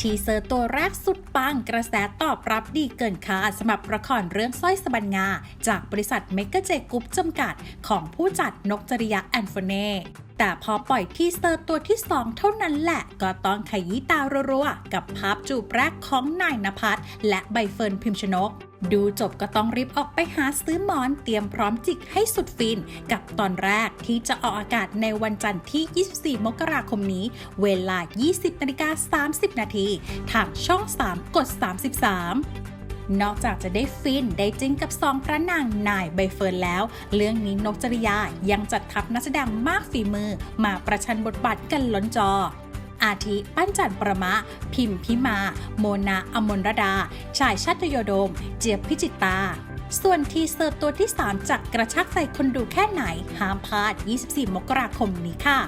ทีเซอร์ตัวแรกสุดปังกระแสตอบรับดีเกินคาดสำหรับละครเรื่องสร้อยสบัญงา จากบริษัทเมกเจกุ๊ปจำกัด ของผู้จัดนกจริยาแอนโฟเน่ แต่พอปล่อยทีเซอร์ตัวที่ 2 เท่านั้นแหละ ก็ต้องขยี้ตารัวๆกับภาพจูบแรกของนายนภัสและใบเฟิร์นพิมชนก ดูจบก็ต้องรีบออกไปหาซื้อหมอนเตรียมพร้อมจิกให้สุดฟิน กับตอนแรกที่จะออกอากาศในวันจันทร์ที่ 24 มกราคมนี้ เวลา 20นาฬิกา30 นาทีทางช่อง 3 กด 33 นอกจากจะได้ฟินได้จิ้นกับสองพระนางนายใบเฟิร์นแล้ว เรื่องนี้นกจริยายังจัดทัพนักแสดงมากฝีมือ มาประชันบทบาทกันล้นจออาทิปั้นจันประมะ พิมพิมา โมนาอมนรดา ชายชัตโยโดม เจี๊ยบพิจิตตา ส่วนทีเซอร์ตัวที่ 3จากกระชักใจคนดูแค่ไหน ห้ามพลาด 24 มกราคมนี้ค่ะ